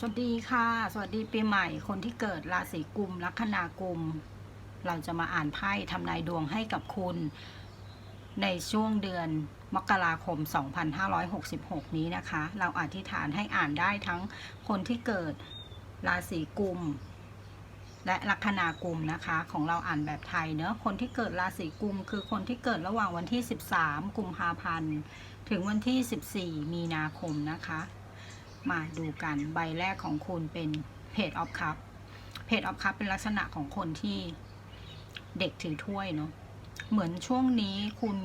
สวัสดีค่ะ สวัสดีปีใหม่ คนที่เกิดราศีกุมลัคนากุม เราจะมาอ่านไพ่ทำนายดวงให้กับคุณ ในช่วงเดือนมกราคม 2566 นี้นะคะ เราอธิษฐานให้อ่านได้ทั้งคนที่เกิดราศีกุม และลัคนากุมนะคะ ของเราอ่านแบบไทยเนอะคนที่เกิดราศีกุม คือคนที่เกิดระหว่างวันที่ 13 กุมภาพันธ์ ถึงวันที่ 14 มีนาคมนะคะ มาดูกันใบแรกของคุณเป็นเพจออฟคัพเพจออฟคัพเป็นลักษณะของคนที่เด็กถือถ้วยเนาะเหมือนช่วงนี้คุณ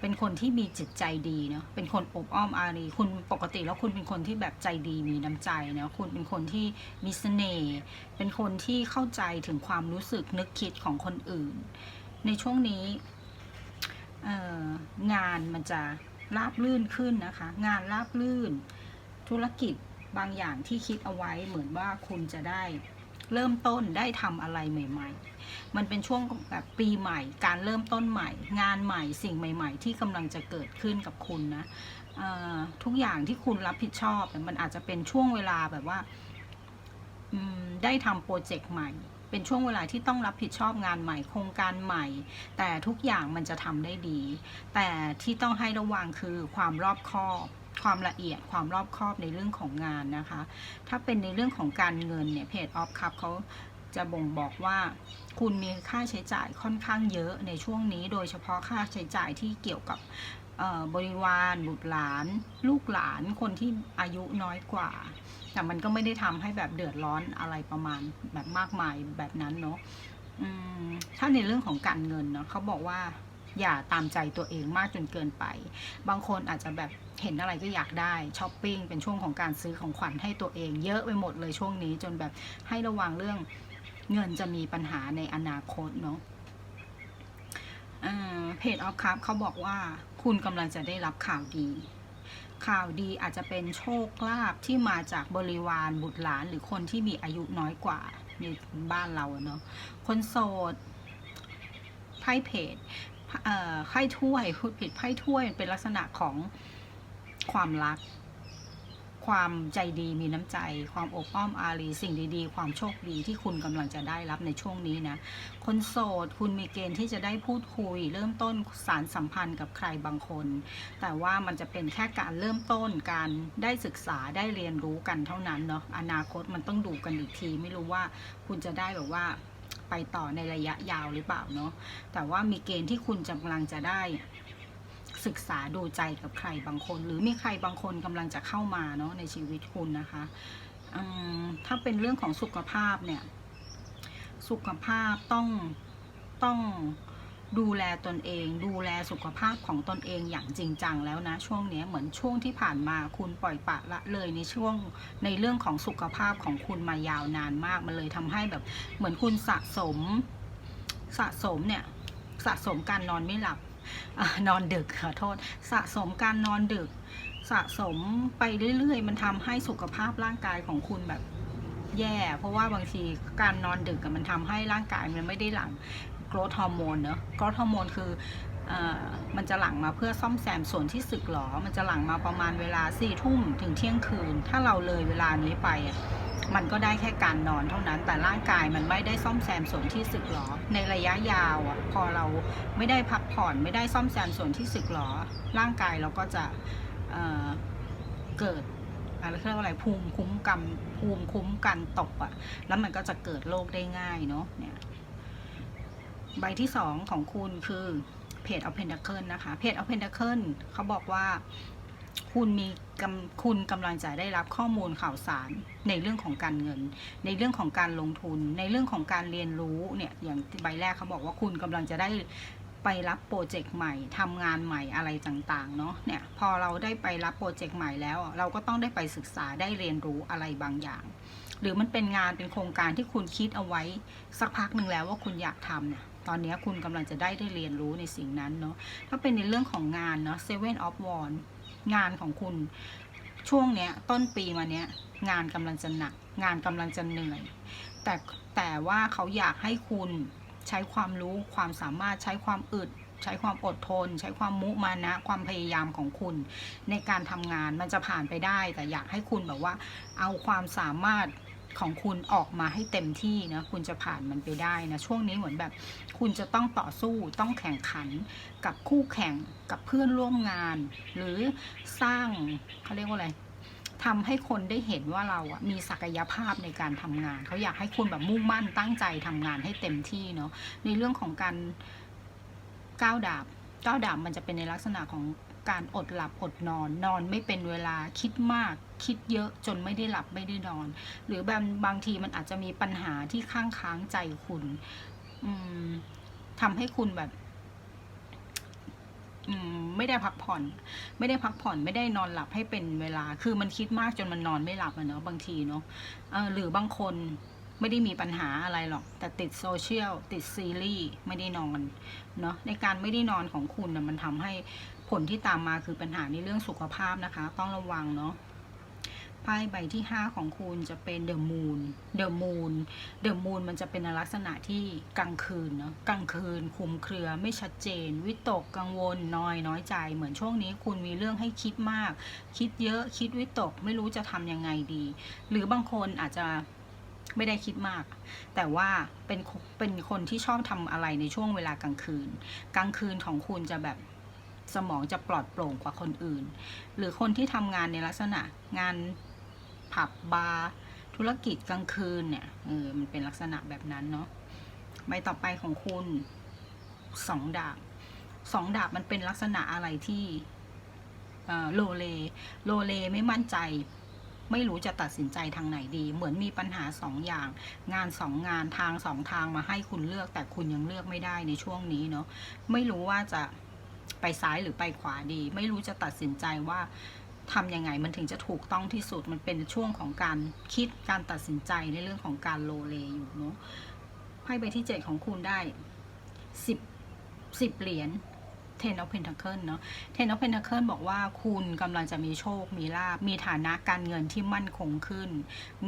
เป็นคนที่มีจิตใจดีเนาะเป็นคนอบอ้อมอารีคุณปกติแล้วคุณเป็นคนที่แบบใจดีมีน้ำใจเนาะคุณเป็นคนที่มีเสน่ห์เป็นคนที่เข้าใจถึงความรู้สึกนึกคิดของคนอื่น ในช่วงนี้งานมันจะราบลื่นขึ้นนะคะ งานราบลื่น ธุรกิจบางอย่างที่คิดเอาไว้เหมือนว่าคุณจะได้เริ่มต้นได้ทำอะไรใหม่ ๆ มันเป็นช่วงแบบปีใหม่ การเริ่มต้นใหม่ งานใหม่สิ่งใหม่ ๆ ที่กำลังจะเกิดขึ้นกับคุณนะทุกอย่างที่คุณรับผิดชอบมันอาจจะเป็นช่วงเวลาแบบว่าได้ทำโปรเจกต์ใหม่ เป็นช่วงเวลาที่ต้องรับผิดชอบงานใหม่ โครงการใหม่ แต่ทุกอย่างมันจะทำได้ดี แต่ที่ต้องให้ระวังคือความรอบคอบ ความละเอียดความรอบคอบในเรื่องของงานนะคะ ถ้าเป็นในเรื่องของการเงินเนี่ยเพจออฟคัพเขาจะบ่งบอกว่าคุณมีค่าใช้จ่ายค่อนข้างเยอะในช่วงนี้ โดยเฉพาะค่าใช้จ่ายที่เกี่ยวกับบริวารบุตรหลาน ลูกหลานคนที่อายุน้อยกว่า แต่มันก็ไม่ได้ทำให้แบบเดือดร้อนอะไรประมาณแบบมากมายแบบนั้นเนาะถ้าในเรื่องของการเงินเนาะเขาบอกว่า อย่าตามใจตัวเองมากจนเกินไป บางคนอาจจะแบบเห็นอะไรก็อยากได้ช้อปปิ้งเป็นช่วงของการซื้อของขวัญให้ตัวเองเยอะไปหมดเลยช่วงนี้ จนแบบให้ระวังเรื่องเงินจะมีปัญหาในอนาคตเนาะเพจออฟคัพเขาบอกว่าคุณกำลังจะได้รับข่าวดี ข่าวดีอาจจะเป็นโชคลาภที่มาจากบริวารบุตรหลานหรือคนที่มีอายุน้อยกว่าในบ้านเราเนาะคนโสดไพ่เพจ ไพ่ถ้วยพูดผิดไพ่ถ้วยเป็นลักษณะของความรัก ความใจดีมีน้ำใจ ความอบอ้อมอารีสิ่งดีๆ ความโชคดีที่คุณกำลังจะได้รับในช่วงนี้นะ คนโสดคุณมีเกณฑ์ที่จะได้พูดคุย เริ่มต้นสารสัมพันธ์กับใครบางคน แต่ว่ามันจะเป็นแค่การเริ่มต้นการได้ศึกษาได้เรียนรู้กันเท่านั้นเนาะอนาคตมันต้องดูกันอีกที ไม่รู้ว่าคุณจะได้แบบว่า ไปต่อในระยะยาวหรือเปล่าเนาะแต่ว่ามีเกณฑ์ที่คุณกำลังจะได้ศึกษาดูใจกับใครบางคน หรือมีใครบางคนกำลังจะเข้ามาเนาะในชีวิตคุณนะคะถ้าเป็นเรื่องของสุขภาพเนี่ย สุขภาพต้องต้อง ดูแลตนเอง ดูแลสุขภาพของตนเองอย่างจริงจังแล้วนะ ช่วงนี้เหมือนช่วงที่ผ่านมาคุณปล่อยปะละเลยในช่วงในเรื่องของสุขภาพของคุณมายาวนานมากมันเลยทำให้แบบเหมือนคุณสะสมสะสมเนี่ยสะสมการนอนไม่หลับอนอนดึกขอโทษ สะสมการนอนดึก สะสมไปเรื่อย ๆ มันทำให้สุขภาพร่างกายของคุณแบบแย่ เพราะว่าบางทีการนอนดึกมันทำให้ร่างกายมันไม่ได้หลัง กรทฮอร์โมนเนอะโกรทฮอร์โมนคืออมันจะหลั่งมาเพื่อซ่อมแซมส่วนที่สึกหรอ มันจะหลั่งมาประมาณเวลาสี่ทุ่มถึงเที่ยงคืน ถ้าเราเลยเวลานี้ไปอะมันก็ได้แค่การนอนเท่านั้น แต่ร่างกายมันไม่ได้ซ่อมแซมส่วนที่สึกหรอ ในระยะยาวอะ พอเราไม่ได้พักผ่อนไม่ได้ซ่อมแซมส่วนที่สึกหรอ ร่างกายเราก็จะเเกิดอะไรเรียกว่าอะไรภูมิคุ้มกันภูมิคุ้มกันตกอะ แล้วมันก็จะเกิดโรคได้ง่ายเนาะเนี่ย ใบที่สองของคุณคือเพจเอาเพนดักเคิลนะคะเพจเอาเพนดักเคิลเขาบอกว่าคุณมีกำคุณกำลังจะได้รับข้อมูลข่าวสารในเรื่องของการเงิน ในเรื่องของการลงทุน ในเรื่องของการเรียนรู้เนี่ยอย่างใบแรกเขาบอกว่าคุณกำลังจะได้ไปรับโปรเจกต์ใหม่ทำงานใหม่อะไรต่างๆเนาะเนี่ยพอเราได้ไปรับโปรเจกต์ใหม่แล้ว เราก็ต้องได้ไปศึกษาได้เรียนรู้อะไรบางอย่าง หรือมันเป็นงานเป็นโครงการที่คุณคิดเอาไว้สักพักหนึ่งแล้วว่าคุณอยากทำเนี่ย ตอนนี้คุณกำลังจะได้ได้เรียนรู้ในสิ่งนั้นเนาะถ้าเป็นในเรื่องของงานเนาะ Seven of Wands งานของคุณช่วงเนี้ยต้นปีมาเนี้ยงานกำลังจะหนัก งานกำลังจะเหนื่อย แต่แต่ว่าเขาอยากให้คุณใช้ความรู้ความสามารถใช้ความอึดใช้ความอดทน ใช้ความมุมานะความพยายามของคุณ ในการทำงานมันจะผ่านไปได้ แต่อยากให้คุณแบบว่าเอาความสามารถ ของคุณออกมาให้เต็มที่นะคุณจะผ่านมันไปได้นะช่วงนี้เหมือนแบบ คุณจะต้องต่อสู้ต้องแข่งขันกับคู่แข่งกับเพื่อนร่วมงาน หรือสร้างเขาเรียกว่าอะไรทำให้คนได้เห็นว่าเราอะมีศักยภาพในการทำงาน เขาอยากให้คุณแบบมุ่งมั่นตั้งใจทำงานให้เต็มที่เนาะในเรื่องของการก้าวดาบก้าวดาบมันจะเป็นในลักษณะของ การอดหลับอดนอน นอนไม่เป็นเวลาคิดมากคิดเยอะจนไม่ได้หลับไม่ได้นอน หรือบางบางทีมันอาจจะมีปัญหาที่ข้างค้างใจคุณทำให้คุณแบบไม่ได้พักผ่อน ไม่ได้พักผ่อนไม่ได้นอนหลับให้เป็นเวลา คือมันคิดมากจนมันนอนไม่หลับอะเนาะบางทีเนาะหรือบางคนไม่ได้มีปัญหาอะไรหรอก แต่ติดโซเชียลติดซีรีส์ไม่ได้นอนเนาะในการไม่ได้นอนของคุณนะมันทำให้ ผลที่ตามมาคือปัญหาในเรื่องสุขภาพนะคะ ต้องระวังเนาะไพ่ใบที่ 5 ของคุณจะเป็นเดอะมูนเดอะมูนเดอะมูนมันจะเป็นในลักษณะที่กลางคืนเนาะกลางคืนคุมเครือไม่ชัดเจน วิตกกังวลน้อยน้อยใจ เหมือนช่วงนี้คุณมีเรื่องให้คิดมาก คิดเยอะคิดวิตกไม่รู้จะทำยังไงดี หรือบางคนอาจจะไม่ได้คิดมาก แต่ว่าเป็นเป็นคนที่ชอบทำอะไรในช่วงเวลากลางคืน กลางคืนของคุณจะแบบ สมองจะปลอดโปร่งกว่าคนอื่น หรือคนที่ทำงานในลักษณะงานผับบาร์ธุรกิจกลางคืนเนี่ยเออมันเป็นลักษณะแบบนั้นเนาะใบต่อไปของคุณสองดาบสองดาบมันเป็นลักษณะอะไรที่โลเลโลเลไม่มั่นใจ ไม่รู้จะตัดสินใจทางไหนดี เหมือนมีปัญหาสองอย่าง งานสองงานทางสองทางมาให้คุณเลือก แต่คุณยังเลือกไม่ได้ในช่วงนี้เนาะไม่รู้ว่าจะ ไปซ้ายหรือไปขวาดี ไม่รู้จะตัดสินใจว่าทำยังไงมันถึงจะถูกต้องที่สุดมันเป็นช่วงของการคิดการตัดสินใจในเรื่องของการโลเลอยู่เนาะไพ่ใบที่เจ็ดของคุณได้สิบสิบเหรียญ Ten of Pentacle เนาะ Ten of Pentacle บอกว่าคุณกำลังจะมีโชค มีลาบ มีฐานะการเงินที่มั่นคงขึ้น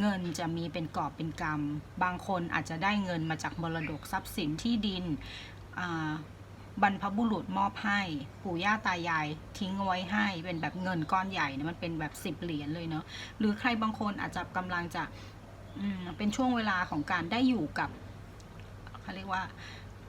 เงินจะมีเป็นกอบเป็นกำบางคนอาจจะได้เงินมาจากมรดกทรัพย์สินที่ดินอ่า บรรพบุรุษมอบให้ปู่ย่าตายายทิ้งเอาไว้ให้ เป็นแบบเงินก้อนใหญ่นะมันเป็นแบบสิบเหรียญเลยเนาะหรือใครบางคนอาจจะกำลังจะเป็นช่วงเวลาของการได้อยู่กับเขาเรียกว่า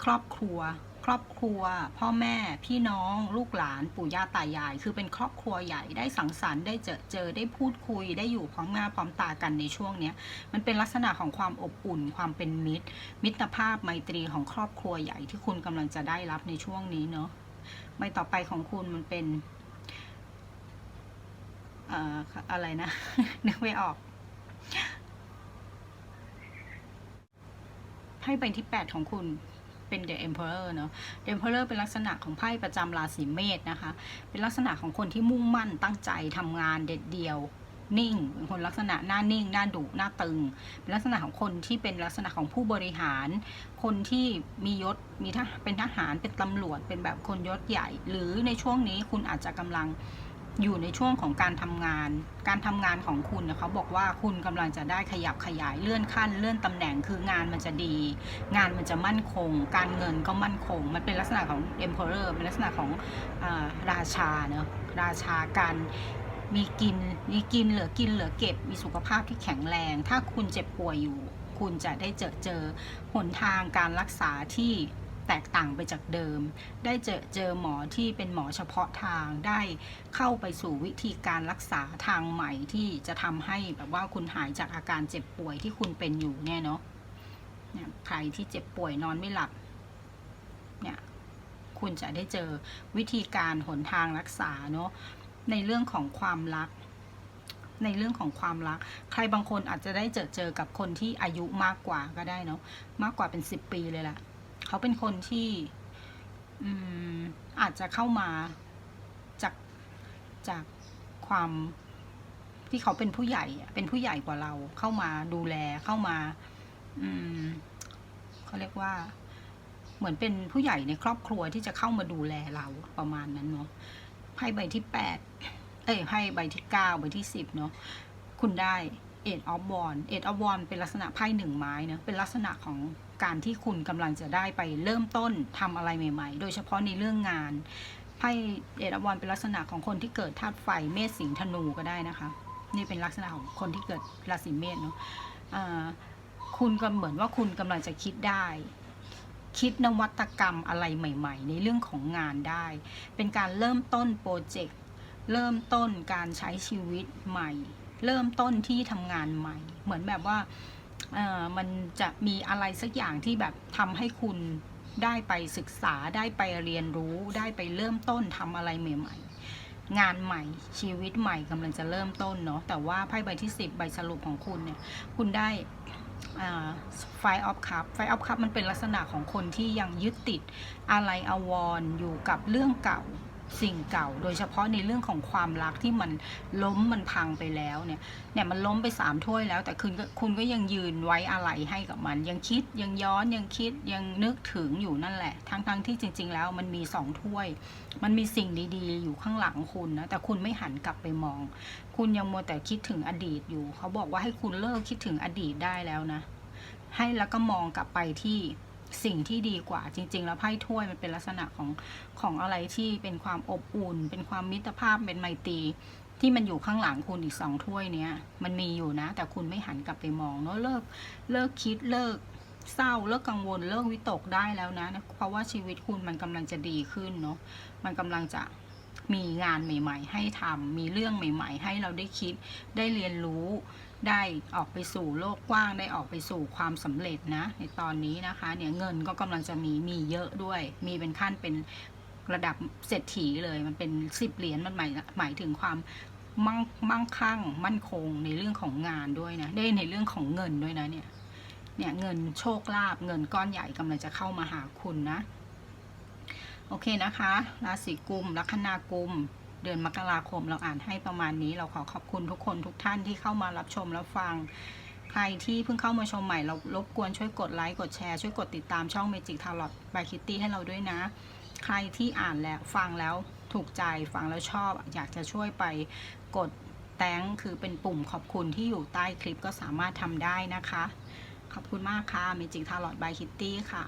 ครอบครัว ครอบครัว พ่อแม่พี่น้อง ลูกหลานปู่ย่าตายาย คือเป็นครอบครัวใหญ่ได้สังสรรค์ได้เจอเจอได้พูดคุย ได้อยู่พร้อมหน้าพร้อมตากันในช่วงเนี้ยมันเป็นลักษณะของความอบอุ่น ความเป็นมิตร มิตรภาพไมตรีของครอบครัวใหญ่ที่คุณกำลังจะได้รับในช่วงนี้เนาะใบต่อไปของคุณมันเป็นเอ่ออะไรนะนึกไม่ออกไพ่ใบที่ 8 ของคุณ เป็น The Emperor เนอะ The Emperor เป็นลักษณะของไพ่ประจำราศีเมษนะคะ เป็นลักษณะของคนที่มุ่งมั่นตั้งใจทำงานเด็ดเดียวนิ่งเป็นคนลักษณะหน้านิ่ง หน้าดุหน้าตึง เป็นลักษณะของคนที่เป็นลักษณะของผู้บริหาร คนที่มียศมีทหารเป็นทหารเป็นตำรวจเป็นแบบคนยศใหญ่ หรือในช่วงนี้คุณอาจจะกำลัง อยู่ในช่วงของการทำงาน การทำงานของคุณเนี่ยเขาบอกว่าคุณกำลังจะได้ขยับขยายเลื่อนขั้น เลื่อนตำแหน่งคืองานมันจะดี งานมันจะมั่นคง การเงินก็มั่นคง มันเป็นลักษณะของ emperor เป็นลักษณะของอาราชาเนอะราชาการมีกินมีกินเหลือกินเหลือเก็บมีสุขภาพที่แข็งแรง ถ้าคุณเจ็บป่วยอยู่ คุณจะได้เจอเจอหนทางการรักษาที่ แตกต่างไปจากเดิม ได้เจอเจอหมอที่เป็นหมอเฉพาะทาง ได้เข้าไปสู่วิธีการรักษาทางใหม่ที่จะทำให้แบบว่าคุณหายจากอาการเจ็บป่วยที่คุณเป็นอยู่เนี่ยเนาะเนี่ยใครที่เจ็บป่วยนอนไม่หลับ เนี่ย คุณจะได้เจอวิธีการหนทางรักษาเนาะ ในเรื่องของความรัก ในเรื่องของความรัก ใครบางคนอาจจะได้เจอเจอกับคนที่อายุมากกว่าก็ได้เนาะ มากกว่าเป็นสิบปีเลยล่ะ เขาเป็นคนที่อืมอาจจะเข้ามาจากจากความที่เขาเป็นผู้ใหญ่เป็นผู้ใหญ่กว่าเราเข้ามาดูแลเข้ามา อืมเขาเรียกว่า เหมือนเป็นผู้ใหญ่ในครอบครัวที่จะเข้ามาดูแลเราประมาณนั้นเนาะไพ่ใบที่แปดเอ้ยไพ่ใบที่เก้าใบที่สิบเนาะคุณได้เอ็ดออฟวอนเอ็ดออฟวอนเป็นลักษณะไพ่หนึ่งไม้เนาะเป็นลักษณะของ การที่คุณกำลังจะได้ไปเริ่มต้นทำอะไรใหม่ ๆ โดยเฉพาะในเรื่องงานไพ่เอราวัณเป็นลักษณะของคนที่เกิดธาตุไฟเมษสิงห์ธนูก็ได้นะคะ นี่เป็นลักษณะของคนที่เกิดราศีเมษเนาะอ่าคุณก็เหมือนว่าคุณกำลังจะคิดได้คิดนวัตกรรมอะไรใหม่ ๆ ในเรื่องของงานได้ เป็นการเริ่มต้นโปรเจกต์ เริ่มต้นการใช้ชีวิตใหม่ เริ่มต้นที่ทำงานใหม่ เหมือนแบบว่า มันจะมีอะไรสักอย่างที่แบบทำให้คุณได้ไปศึกษาได้ไปเรียนรู้ได้ไปเริ่มต้นทำอะไรใหม่ๆ งานใหม่ชีวิตใหม่กำลังจะเริ่มต้นเนาะแต่ว่าไพ่ใบที่ 10 ใบสรุปของคุณเนี่ยคุณได้ไฟออฟคัพไฟออฟคัพมันเป็นลักษณะของคนที่ยังยึดติดอะไรอาวรณ์อยู่กับเรื่องเก่า สิ่งเก่า โดยเฉพาะในเรื่องของความรักที่มันล้มมันพังไปแล้วเนี่ยเนี่ยมันล้มไปสามถ้วยแล้ว แต่คุณก็คุณก็ยังยืนไว้อะไรให้กับมัน ยังคิดยังย้อนยังคิดยังนึกถึงอยู่นั่นแหละ ทั้งๆที่จริง ๆ แล้วมันมีสองถ้วย มันมีสิ่งดีๆ อยู่ข้างหลังคุณนะแต่คุณไม่หันกลับไปมอง คุณยังมัวแต่คิดถึงอดีตอยู่ เขาบอกว่าให้คุณเลิกคิดถึงอดีตได้แล้วนะ ให้แล้วก็มองกลับไปที่ สิ่งที่ดีกว่าจริง ๆ แล้วไพ่ถ้วยมันเป็นลักษณะของของอะไรที่เป็นความอบอุ่น เป็นความมิตรภาพเป็นไมตรีที่มันอยู่ข้างหลังคุณอีกสองถ้วยเนี้ยมันมีอยู่นะ แต่คุณไม่หันกลับไปมองเนาะเลิกเลิกคิดเลิกเศร้าเลิกกังวลเลิกวิตกได้แล้วนะ เพราะว่าชีวิตคุณมันกำลังจะดีขึ้นเนาะมันกำลังจะมีงานใหม่ ๆ ให้ทำมีเรื่องใหม่ ๆ ให้เราได้คิดได้เรียนรู้ ได้ออกไปสู่โลกกว้างได้ออกไปสู่ความสำเร็จนะในตอนนี้นะคะเนี่ยเงินก็กำลังจะมีมีเยอะด้วย มีเป็นขั้นเป็นระดับเศรษฐีเลยมันเป็นสิบเหรียญมันหมายหมายถึงความมั่งมั่งคั่งมั่นคงในเรื่องของงานด้วยนะได้ในเรื่องของเงินด้วยนะเนี่ยเนี่ยเงินโชคลาภเงินก้อนใหญ่กำลังจะเข้ามาหาคุณนะ โอเคนะคะ ราศีกุมลัคนากุม เดือนมกราคมเราอ่านให้ประมาณนี้ เราขอขอบคุณทุกคนทุกท่านที่เข้ามารับชมแล้วฟัง ใครที่เพิ่งเข้ามาชมใหม่เรารบกวนช่วยกดไลค์กดแชร์ช่วยกดติดตามช่อง Magic Tarot by Kitty ให้เราด้วยนะ ใครที่อ่านแล้วฟังแล้วถูกใจฟังแล้วชอบ อยากจะช่วยไปกดแตงคือเป็นปุ่มขอบคุณที่อยู่ใต้คลิปก็สามารถทำได้นะคะ ขอบคุณมากค่ะ Magic Tarot by Kitty ค่ะ